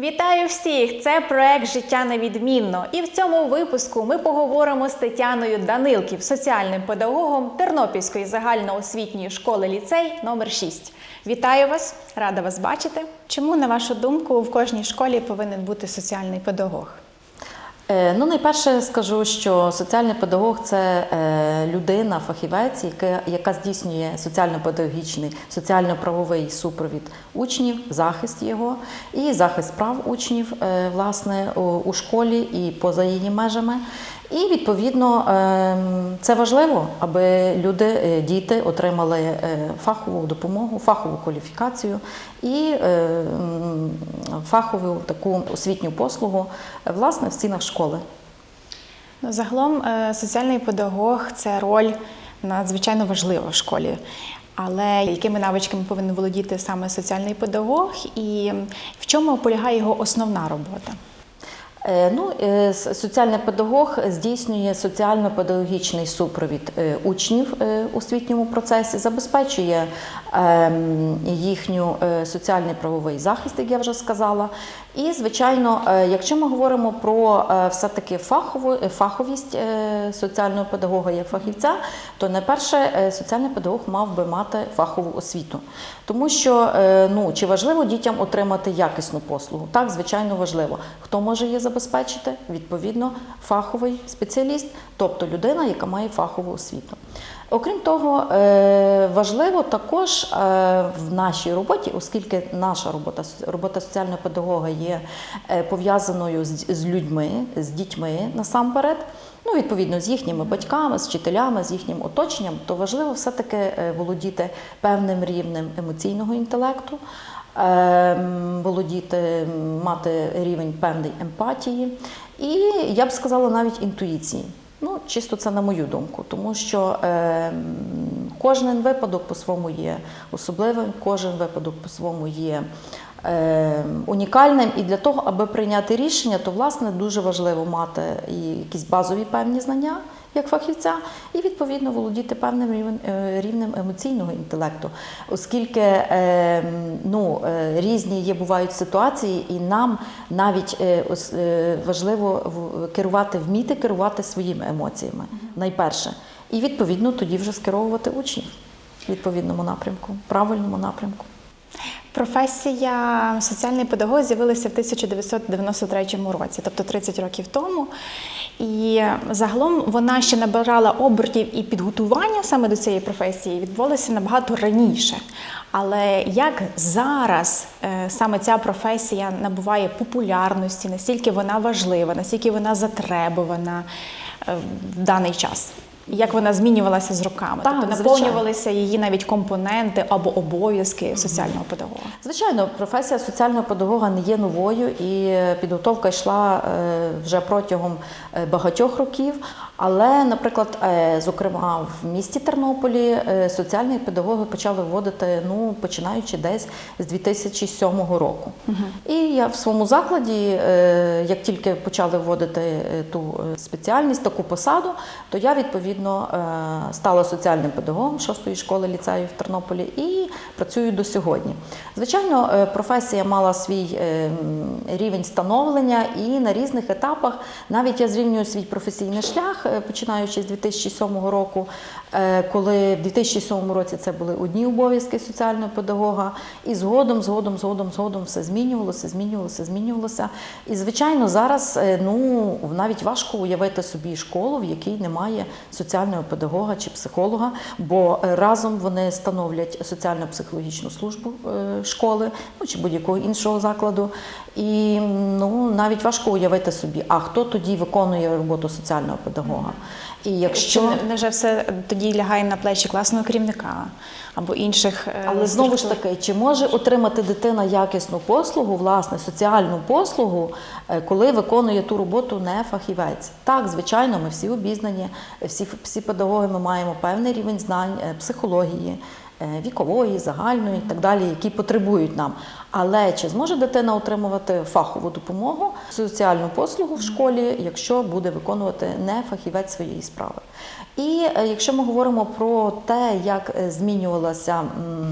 Вітаю всіх! Це проект Життя невідмінно. І в цьому випуску ми поговоримо з Тетяною Данилків, соціальним педагогом Тернопільської загальноосвітньої школи ліцей номер 6 Вітаю вас, рада вас бачити. Чому, на вашу думку, в кожній школі повинен бути соціальний педагог? Е, Ну, найперше скажу, що соціальний педагог це е, людина, фахівець, яка, яка здійснює соціально-педагогічний, соціально-правовий супровід учнів, захист його і захист прав учнів е, власне у, у школі і поза її межами. І відповідно ем, це важливо, аби люди, е, діти отримали е, фахову допомогу, фахову кваліфікацію і е, фахову таку освітню послугу е, власне в стінах школи. Загалом, соціальний педагог це роль надзвичайно важлива в школі. Але якими навичками повинен володіти саме соціальний педагог, і в чому полягає його основна робота? Е, Ну, е, соціальний педагог здійснює соціально-педагогічний супровід е, учнів у освітньому процесі, забезпечує ем, їхню соціальний правовий захист, як я вже сказала. І, звичайно, е, якщо ми говоримо про е, все-таки фахову, е, фаховість соціального педагога як фахівця, то найперше соціальний педагог мав би мати фахову освіту. Тому що ну, чи важливо дітям отримати якісну послугу? Так, звичайно, важливо. Хто може її забезпечити? Відповідно, фаховий спеціаліст, тобто людина, яка має фахову освіту. Окрім того, е, важливо також е, в нашій роботі, оскільки наша робота, робота соціального педагога є е, пов'язаною з, людьми, з дітьми насамперед, ну, відповідно, з їхніми батьками, з вчителями, з їхнім оточенням, то важливо все-таки володіти певним рівнем емоційного інтелекту, володіти, мати рівень певний емпатії, і я б сказала навіть інтуїції. Чисто це на мою думку, тому що е, кожен випадок по-своєму є особливим, кожен випадок по-своєму є е, унікальним. І для того, аби прийняти рішення, то власне дуже важливо мати і якісь базові певні знання як фахівця, і відповідно володіти певним рівнем, е, емоційного інтелекту, оскільки е, ну, е, різні є бувають ситуації, і нам навіть важливо керувати, вміти керувати своїми емоціями найперше. І відповідно тоді вже скеровувати учнів в відповідному напрямку, правильному напрямку. Професія соціальний педагог з'явилася в 1993 році, тобто 30 років тому. І загалом вона ще набирала обертів і підготування саме до цієї професії відбувалося набагато раніше. Але як зараз е, саме ця професія набуває популярності, настільки вона важлива, настільки вона затребувана е, в даний час? Як вона змінювалася з роками? Так, тобто звичайно. її навіть компоненти або обов'язки соціального педагога. Звичайно, професія соціального педагога не є новою, і підготовка йшла е, вже протягом багатьох років. Але, наприклад, е, зокрема, в місті Тернополі е, соціальні педагоги почали вводити, ну починаючи десь з 2007 року. І я в своєму закладі, е, як тільки почали вводити е, ту е, спеціальність, таку посаду, то я відповідно е, стала соціальним педагогом шостої школи ліцею в Тернополі і працюю до сьогодні. Звичайно, е, професія мала свій е, рівень становлення, і на різних етапах навіть я зрівнюю свій професійний шлях, е, починаючи з 2007 року, е, коли в 2007 році це були одні обов'язки соціального педагога, і згодом, згодом, згодом, згодом все змінювалося, змінювалося, змінювалося. І звичайно, зараз е, ну навіть важко уявити собі школу, в якій немає соціального педагога чи психолога, бо разом вони становлять соціально-психологічну службу школи ну, чи будь-якого іншого закладу. І ну навіть важко уявити собі, а хто тоді виконує роботу соціального педагога. І якщо Що невже все тоді лягає на плечі класного керівника або інших. е, Але знову ж таки, чи може отримати дитина якісну послугу, власне, соціальну послугу, е, коли виконує ту роботу не фахівець? Так, звичайно, ми всі обізнані, всі, всі педагоги ми маємо певний рівень знань, е, психології. е, вікової, загальної і так далі, які потребують нам. Але чи зможе дитина отримувати фахову допомогу, соціальну послугу в школі, якщо буде виконувати не фахівець своєї справи? І е, якщо ми говоримо про те, як е, змінювалася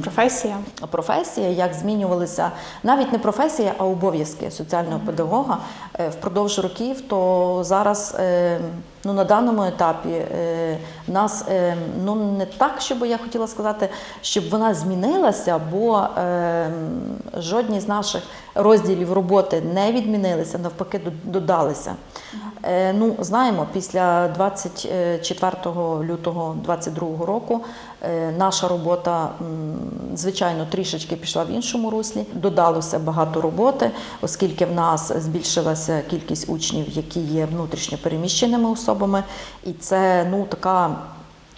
Професія. професія, як змінювалися навіть не професія, а обов'язки соціального педагога е, впродовж років, то зараз ну, на даному етапі нас ну, не так, щоб я хотіла сказати, щоб вона змінилася, бо жодні з наших розділів роботи не відмінилися, навпаки, додалися. Е, Ну, знаємо, після 24 лютого 2022 року е, наша робота, звичайно, трішечки пішла в іншому руслі. Додалося багато роботи, оскільки в нас збільшилася кількість учнів, які є внутрішньо переміщеними особами, і це ну така.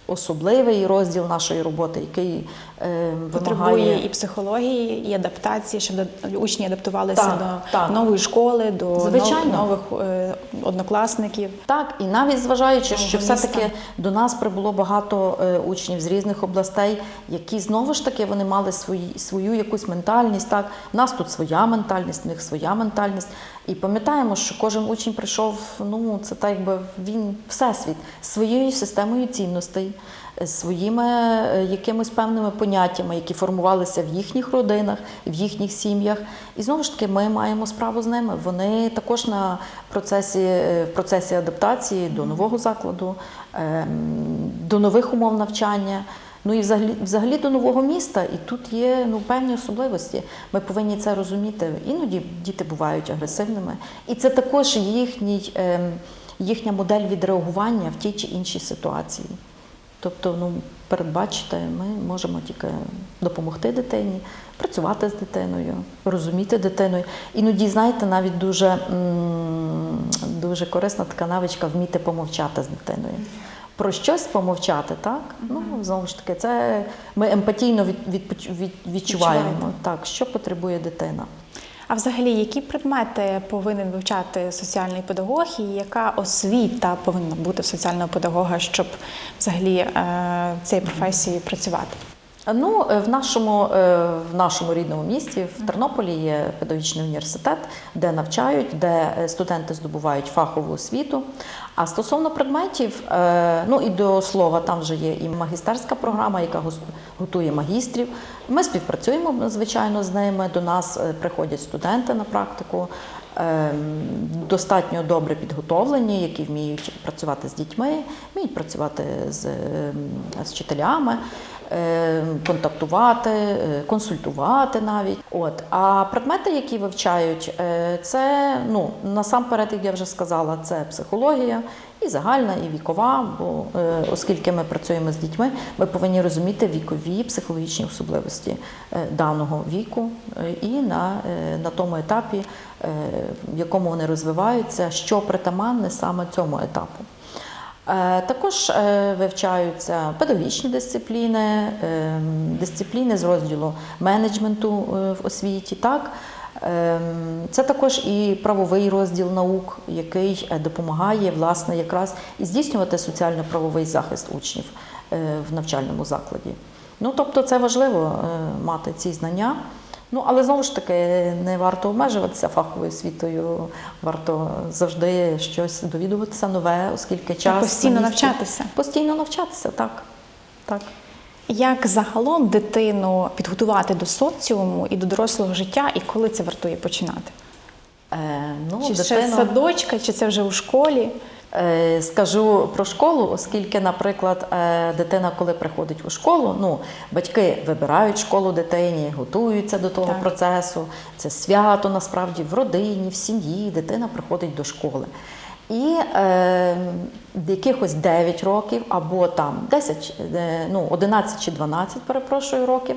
Особливий розділ нашої роботи, який е, Потребує вимагає і психології, і адаптації, щоб учні адаптувалися Так, до так. нової школи, до Звичайно. нових е, однокласників. Так, і навіть зважаючи, що все-таки до нас прибуло багато е, учнів з різних областей, які знову ж таки вони мали свої, свою якусь ментальність. Так, у нас тут своя ментальність, в них своя ментальність. І пам'ятаємо, що кожен учень прийшов, ну це так, якби він всесвіт своєю системою цінностей, своїми е, якимись певними поняттями, які формувалися в їхніх родинах, в їхніх сім'ях. І знову ж таки, ми маємо справу з ними. Вони також на процесі, е, в процесі адаптації до нового закладу, ем, до нових умов навчання. Ну і взагалі, взагалі до нового міста, і тут є ну, певні особливості. Ми повинні це розуміти. Іноді діти бувають агресивними, і це також їхній, ем, їхня модель відреагування в тій чи іншій ситуації. Тобто, ну, передбачити, ми можемо тільки допомогти дитині, працювати з дитиною, розуміти дитиною. Іноді, знаєте, навіть дуже, дуже корисна така навичка вміти помовчати з дитиною. Про щось помовчати, так? Ну, знову ж таки, це ми емпатійно від, від, від, відчуваємо, Відчуваєте. так, що потребує дитина. А взагалі, які предмети повинен вивчати соціальний педагог, і яка освіта повинна бути в соціального педагога, щоб взагалі е, в цій професії працювати? Ну, е, в нашому, е, в нашому рідному місті, в Тернополі, є педагогічний університет, де навчають, де е, студенти здобувають фахову освіту. А стосовно предметів, ну і до слова, там вже є і магістерська програма, яка готує магістрів. Ми співпрацюємо, звичайно, з ними. До нас приходять студенти на практику. ем, Достатньо добре підготовлені, які вміють працювати з дітьми, вміють працювати з, ем, з вчителями, контактувати, е, консультувати навіть. От. А предмети, які вивчають, е, це ну, насамперед, як я вже сказала, це психологія і загальна, і вікова. Бо е, оскільки ми працюємо з дітьми, ми повинні розуміти вікові психологічні особливості е, даного віку е, і на, е, на тому етапі, е, в якому вони розвиваються, що притаманне саме цьому етапу. Е, Також е, вивчаються педагогічні дисципліни, е, дисципліни з розділу менеджменту е, в освіті. Так? Е, Це також і правовий розділ наук, який допомагає власне якраз і здійснювати соціально-правовий захист учнів в навчальному закладі. Ну, тобто це важливо мати ці знання. Ну, але знову ж таки, не варто обмежуватися фаховою освітою, варто завжди щось довідуватися нове, оскільки час постійно на навчатися. Постійно навчатися, так. так. Як загалом дитину підготувати до соціуму і до дорослого життя, і коли це вартує починати? Е, ну, Чи дитина- з садочка, чи це вже у школі? Е, Скажу про школу, оскільки, наприклад, е, дитина, коли приходить у школу, ну батьки вибирають школу дитині, готуються до того Так. процесу. Це свято насправді в родині, в сім'ї. Дитина приходить до школи. І е, якихось 9 років або там 10, е, ну 11 чи 12, перепрошую, років,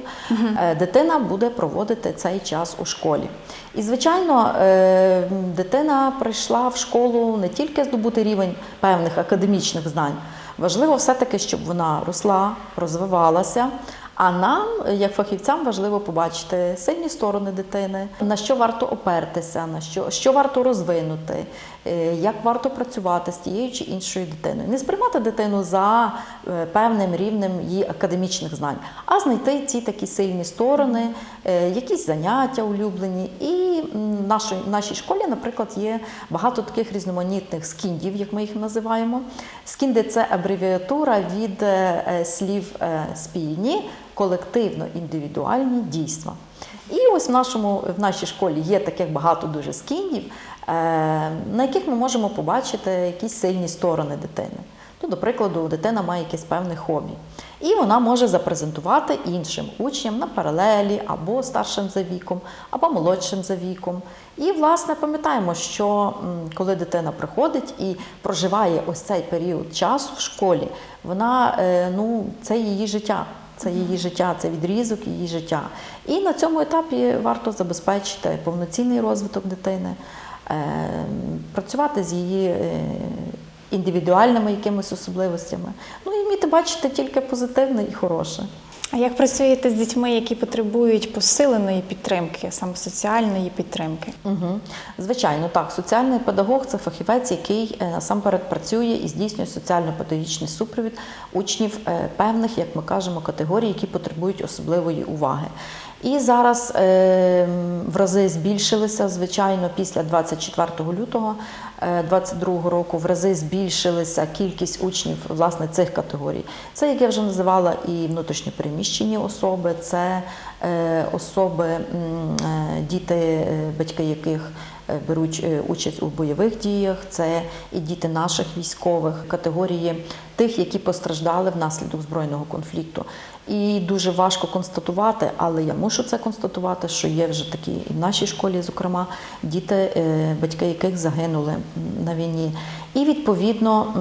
е, дитина буде проводити цей час у школі. І, звичайно, е, дитина прийшла в школу не тільки здобути рівень певних академічних знань. Важливо все-таки, щоб вона росла, розвивалася, А нам, як фахівцям, важливо побачити сильні сторони дитини, на що варто опертися, на що, що варто розвинути, е, як варто працювати з тією чи іншою дитиною. Не сприймати дитину за е, певним рівнем її академічних знань, а знайти ці такі сильні сторони, е, якісь заняття улюблені. І в нашій, в нашій школі, наприклад, є багато таких різноманітних скіндів, як ми їх називаємо. Скінди це абревіатура від слів спільні, колективно індивідуальні дійства. І ось в, нашому, в нашій школі є таких багато дуже скіндів, е, на яких ми можемо побачити якісь сильні сторони дитини. Ну, до прикладу, дитина має якесь певне хобі. І вона може запрезентувати іншим учням на паралелі або старшим за віком, або молодшим за віком. І, власне, пам'ятаємо, що коли дитина приходить і проживає ось цей період часу в школі, вона е, ну, це її життя. Це її життя, це відрізок її життя. І на цьому етапі варто забезпечити повноцінний розвиток дитини, е, працювати з її е, індивідуальними якимись особливостями. Ну і вміти бачити тільки позитивне і хороше. А як працюєте з дітьми, які потребують посиленої підтримки, саме соціальної підтримки? Угу. Звичайно, так. Соціальний педагог це фахівець, який е, насамперед працює і здійснює соціально-педагогічний супровід учнів е, певних, як ми кажемо, категорій, які потребують особливої уваги. І зараз е, в рази збільшилися, звичайно, після 24 лютого 2022 року в рази збільшилася кількість учнів власне цих категорій. Це, як я вже називала, і внутрішньопереміщені особи, це е, особи, е, діти, е, батьки яких беруть участь у бойових діях, це і діти наших військових, категорії тих, які постраждали внаслідок збройного конфлікту. І дуже важко констатувати, але я мушу це констатувати, що є вже такі і в нашій школі, зокрема, діти, батьки яких загинули на війні. І відповідно,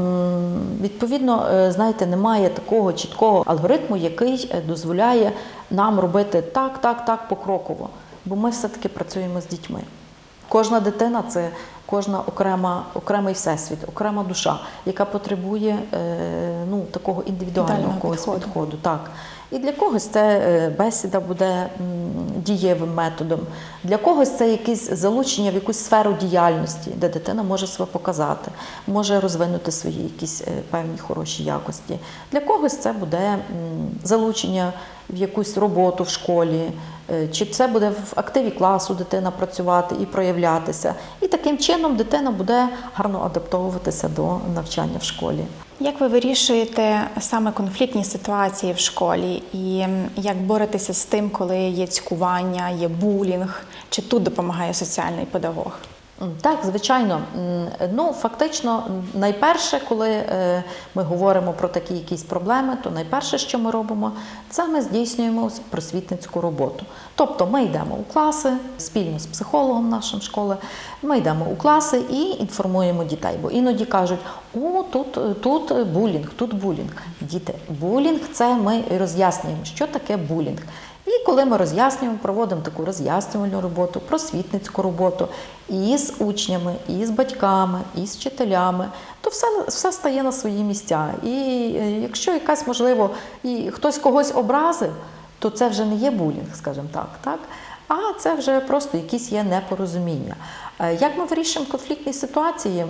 відповідно, е, знаєте, немає такого чіткого алгоритму, який е, дозволяє нам робити так, так, так покроково. Бо ми все-таки працюємо з дітьми. Кожна дитина це кожна окрема, окремий всесвіт, окрема душа, яка потребує е, ну, такого індивідуального когось підходу. підходу. Так. І для когось це е, бесіда буде дієвим методом, для когось це якесь залучення в якусь сферу діяльності, де дитина може себе показати, може розвинути свої якісь е, певні хороші якості. Для когось це буде залучення в якусь роботу в школі, чи це буде в активі класу дитина працювати і проявлятися. І таким чином дитина буде гарно адаптовуватися до навчання в школі. Як ви вирішуєте саме конфліктні ситуації в школі, і як боретеся з тим, коли є цькування, є булінг? Чи тут допомагає соціальний педагог? Так, звичайно. Ну, фактично, найперше, коли е, ми говоримо про такі якісь проблеми, то найперше, що ми робимо, це ми здійснюємо просвітницьку роботу. Тобто ми йдемо у класи спільно з психологом нашим школи, ми йдемо у класи і інформуємо дітей. Бо іноді кажуть, о, тут, тут булінг, тут булінг. Діти, булінг це ми роз'яснюємо, що таке булінг. І коли ми роз'яснюємо, проводимо таку роз'яснювальну роботу, просвітницьку роботу і з учнями, і з батьками, і з вчителями, то все, все стає на свої місця. І е, якщо якась, можливо, і хтось когось образив, то це вже не є булінг, скажімо так, так? А це вже просто якісь є непорозуміння. Е, Як ми вирішуємо конфліктні ситуації?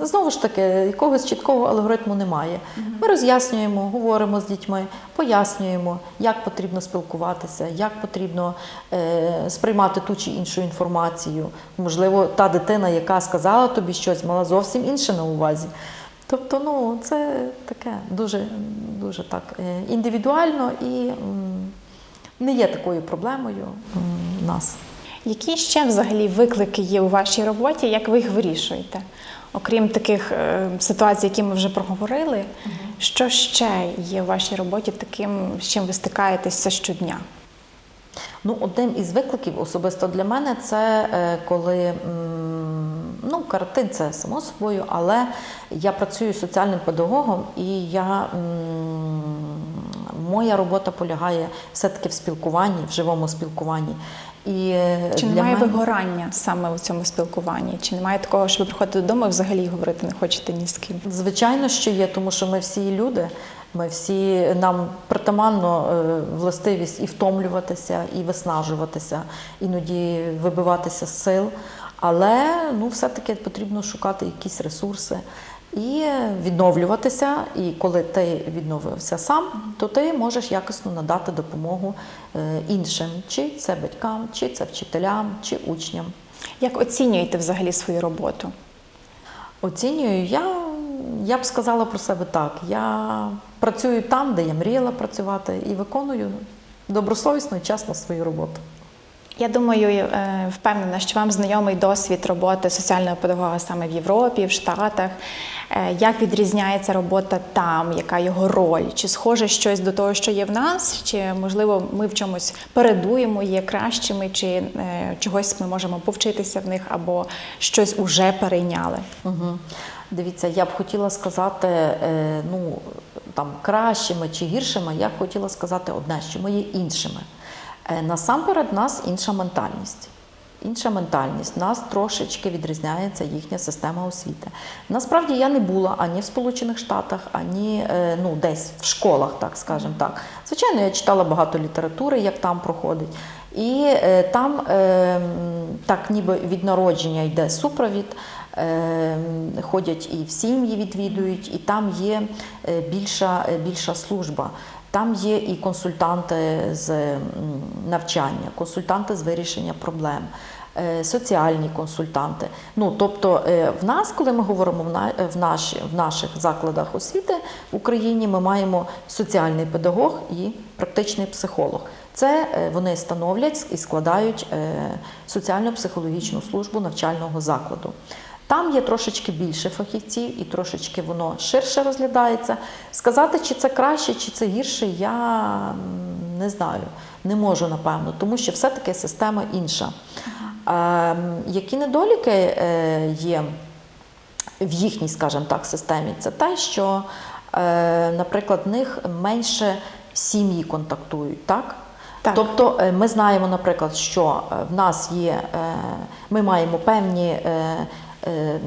Знову ж таки, якогось чіткого алгоритму немає. Ми роз'яснюємо, говоримо з дітьми, пояснюємо, як потрібно спілкуватися, як потрібно е, сприймати ту чи іншу інформацію. Можливо, та дитина, яка сказала тобі щось, мала зовсім інше на увазі. Тобто, ну, це таке дуже, дуже так е, індивідуально і не є такою проблемою в нас. Які ще взагалі виклики є у вашій роботі? Як ви їх вирішуєте? Окрім таких е, ситуацій, які ми вже проговорили, що ще є у вашій роботі таким, з чим ви стикаєтеся щодня? Ну, одним із викликів особисто для мене це е, коли м, ну, карантин це само собою, але я працюю соціальним педагогом і я, м, моя робота полягає все-таки в спілкуванні, в живому спілкуванні. І е, Чи немає мене... вигорання саме у цьому спілкуванні? Чи немає такого, що ви приходите додому і взагалі говорити не хочете ні з ким? Звичайно, що є, тому що ми всі люди. Ми всі нам притаманно е, властивість і втомлюватися, і виснажуватися, іноді вибиватися з сил. Але ну, все-таки потрібно шукати якісь ресурси і відновлюватися. І коли ти відновився сам, то ти можеш якісно надати допомогу е, іншим, чи це батькам, чи це вчителям, чи учням. Як оцінюєте взагалі свою роботу? Оцінюю я, я б сказала про себе так. Я працюю там, де я мріяла працювати, і виконую добросовісно і чесно свою роботу. Я думаю, е, впевнена, що вам знайомий досвід роботи соціального педагога саме в Європі, в Штатах. Е, Як відрізняється робота там, яка його роль? Чи схоже щось до того, що є в нас, чи можливо ми в чомусь передуємо, є кращими, чи е, чогось ми можемо повчитися в них, або щось уже перейняли? Угу. Дивіться, я б хотіла сказати, ну там кращими чи гіршими, я б хотіла сказати одне, що ми є іншими. Е, Насамперед, нас інша ментальність. Інша ментальність. Нас трошечки відрізняється їхня система освіти. Насправді я не була ані в Сполучених Штатах, ані е, ну, десь в школах, так скажемо так. Звичайно, я читала багато літератури, як там проходить. І е, там так ніби від народження йде супровід, ходять і в сім'ї відвідують, і там є більша, більша служба. Там є і консультанти з навчання, консультанти з вирішення проблем, е, соціальні консультанти. Ну, тобто е, в нас, коли ми говоримо в, в, наші, в наших закладах освіти в Україні, ми маємо соціальний педагог і практичний психолог. Це е, вони становлять і складають е, соціально-психологічну службу навчального закладу. Там є трошечки більше фахівців і трошечки воно ширше розглядається. Сказати, чи це краще, чи це гірше, я не знаю, не можу напевно, тому що все-таки система інша. Ем, які недоліки е, є в їхній, скажімо так, системі? Це те, що, е, наприклад, в них менше сім'ї контактують, так? Так. Тобто е, ми знаємо, наприклад, що е, в нас є, е, ми маємо певні. Е,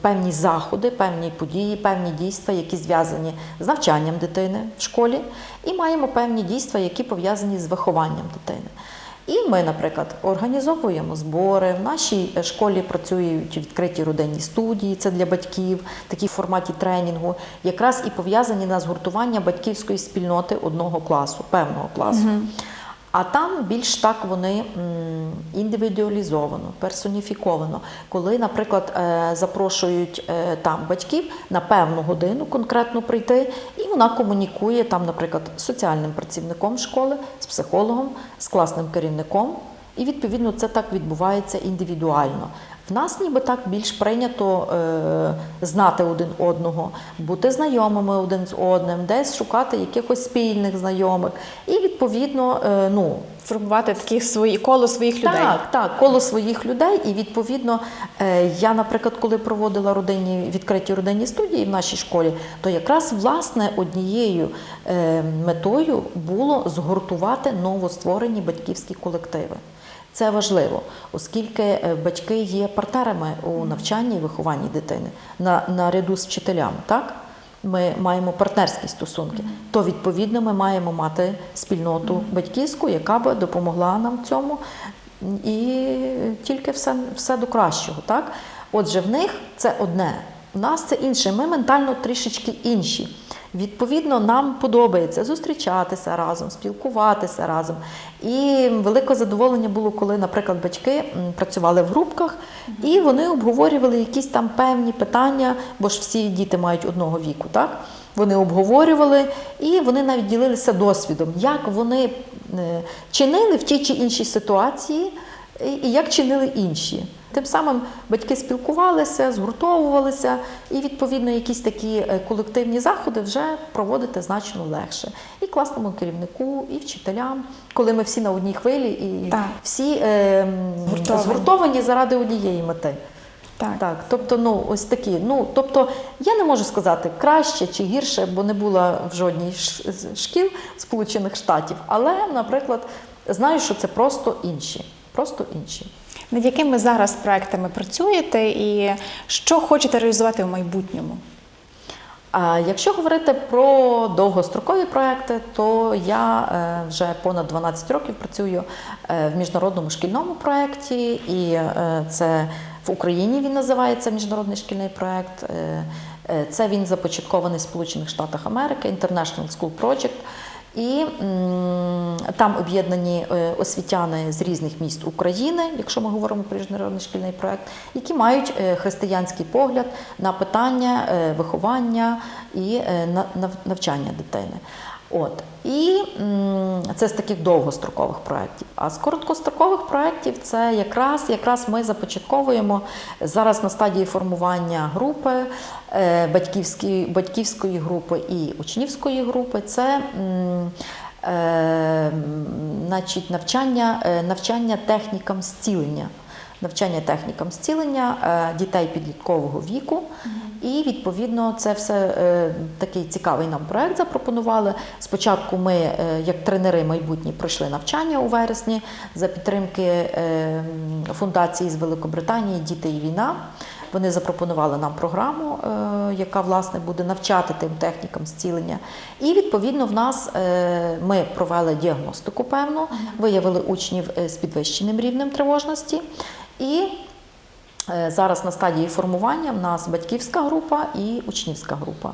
Певні заходи, певні події, певні дійства, які зв'язані з навчанням дитини в школі, і маємо певні дійства, які пов'язані з вихованням дитини. І ми, наприклад, організовуємо збори. В нашій е, школі працюють відкриті родинні студії, це для батьків, такі в форматі тренінгу, якраз і пов'язані на згуртування батьківської спільноти одного класу, певного класу. А там більш так вони індивідуалізовано, персоніфіковано. Коли, наприклад, е, запрошують е, там батьків на певну годину конкретно прийти, і вона комунікує там, наприклад, з соціальним працівником школи, з психологом, з класним керівником. І відповідно це так відбувається індивідуально. В нас ніби так більш прийнято е, знати один одного, бути знайомими один з одним, десь шукати якихось спільних знайомих. І відповідно, е, ну Формувати такі свої коло своїх людей. так, так, коло своїх людей. І відповідно, е, я, наприклад, коли проводила родинні відкриті родинні студії в нашій школі, то якраз власне однією е, метою було згуртувати новостворені батьківські колективи. Це важливо, оскільки е, батьки є партнерами у навчанні і вихованні дитини на, наряду з вчителями, так? Ми маємо партнерські стосунки, то відповідно ми маємо мати спільноту батьківську, яка би допомогла нам в цьому, і тільки все, все до кращого. Так? Отже, в них це одне, в нас це інше. Ми ментально трішечки інші. Відповідно, нам подобається зустрічатися разом, спілкуватися разом. І велике задоволення було, коли, наприклад, батьки працювали в групках і вони обговорювали якісь там певні питання, бо ж всі діти мають одного віку, так? Вони обговорювали і вони навіть ділилися досвідом, як вони е, чинили в тій чи іншій ситуації, і- як чинили інші. Тим самим батьки спілкувалися, згуртовувалися, і відповідно якісь такі е, колективні заходи вже проводити значно легше. І класному керівнику, і вчителям, коли ми всі на одній хвилі, і Так. всі е, Згуртовані. згуртовані заради однієї мети. Так. Так, тобто, ну ось такі. Ну тобто, я не можу сказати краще чи гірше, бо не була в жодній шкіл Сполучених Штатів. Але, наприклад, знаю, що це просто інші. Просто інші. Над якими зараз проектами працюєте і що хочете реалізувати в майбутньому? А якщо говорити про довгострокові проекти, то я е, вже понад 12 років працюю е, в міжнародному шкільному проєкті, і е, це в Україні він називається міжнародний шкільний проєкт. Це він започаткований в Сполучених Штатах Америки, International School Project. І там об'єднані е, освітяни з різних міст України, якщо ми говоримо про міжнародний шкільний проект, які мають е, християнський погляд на питання е, виховання і на- навчання дитини. От і це з таких довгострокових проєктів. А з короткострокових проєктів це якраз якраз ми започатковуємо зараз на стадії формування групи е, батьківської, батьківської групи і учнівської групи. Це е, значить, навчання, е, навчання технікам зцілення. Навчання технікам зцілення е, дітей підліткового віку. І відповідно це все е, такий цікавий нам проект запропонували. Спочатку ми, е, як тренери майбутні, пройшли навчання у вересні за підтримки е, фундації з Великобританії Діти і війна. Вони запропонували нам програму, яка власне буде навчати тим технікам зцілення. І відповідно в нас ми провели діагностику певну, виявили учнів з підвищеним рівнем тривожності. І Зараз на стадії формування в нас батьківська група і учнівська група.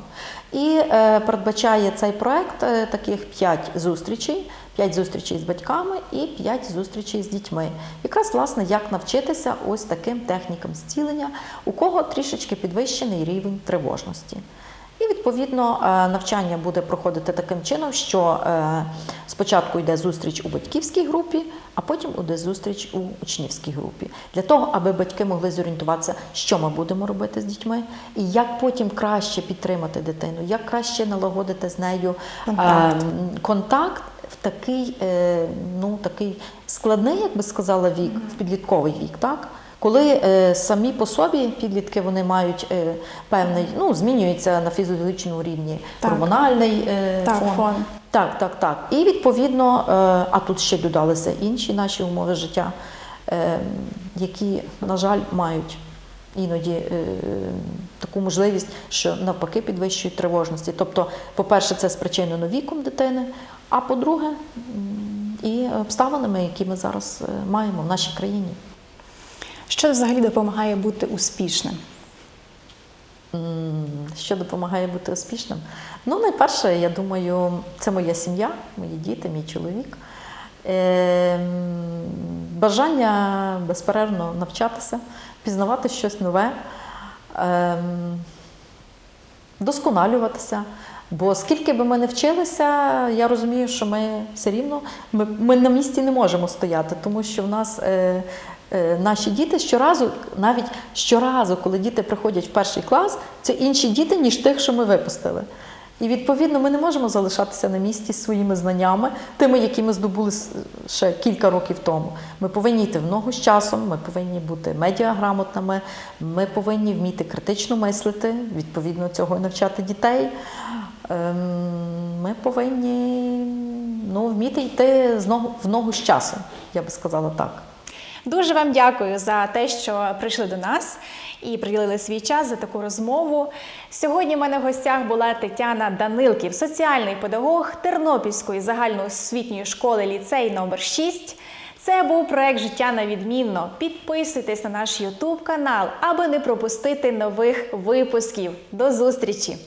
І е, передбачає цей проект е, таких 5 зустрічей, 5 зустрічей з батьками і 5 зустрічей з дітьми. Якраз власне як навчитися ось таким технікам зцілення, у кого трішечки підвищений рівень тривожності. І відповідно е, навчання буде проходити таким чином, що е, спочатку йде зустріч у батьківській групі, а потім йде зустріч у учнівській групі. Для того, аби батьки могли зорієнтуватися, що ми будемо робити з дітьми, і як потім краще підтримати дитину, як краще налагодити з нею Контакт. е, контакт в такий, е, ну, такий складний, як би сказала, вік, в підлітковий вік, так? Коли е, самі по собі підлітки вони мають е, певний, ну змінюється на фізіологічному рівні Так. гормональний е, Так, фон. фон. Так, так, так. І відповідно, е, а тут ще додалися інші наші умови життя, е, які, на жаль, мають іноді е, таку можливість, що навпаки підвищують тривожності. Тобто, по-перше, це спричинено віком дитини, а по-друге, і обставинами, які ми зараз маємо в нашій країні. Що взагалі допомагає бути успішним? Що допомагає бути успішним? Ну, найперше, я думаю, це моя сім'я, мої діти, мій чоловік. Ем, Бажання безперервно навчатися, пізнавати щось нове, ем, досконалюватися. Бо скільки би ми не вчилися, я розумію, що ми все рівно ми, ми на місці не можемо стояти, тому що в нас е, наші діти щоразу, навіть щоразу, коли діти приходять в перший клас, це інші діти, ніж тих, що ми випустили. І відповідно ми не можемо залишатися на місці своїми знаннями, тими, які ми здобули ще кілька років тому. Ми повинні йти в ногу з часом, ми повинні бути медіаграмотними, ми повинні вміти критично мислити, відповідно цього і навчати дітей. Ем, Ми повинні ну, вміти йти в ногу з часом, я би сказала так. Дуже вам дякую за те, що прийшли до нас і приділили свій час за таку розмову. Сьогодні в мене в гостях була Тетяна Данилків, соціальний педагог Тернопільської загальноосвітньої школи ліцей номер 6 Це був проект Життя на відмінно. Підписуйтесь на наш YouTube канал, аби не пропустити нових випусків. До зустрічі!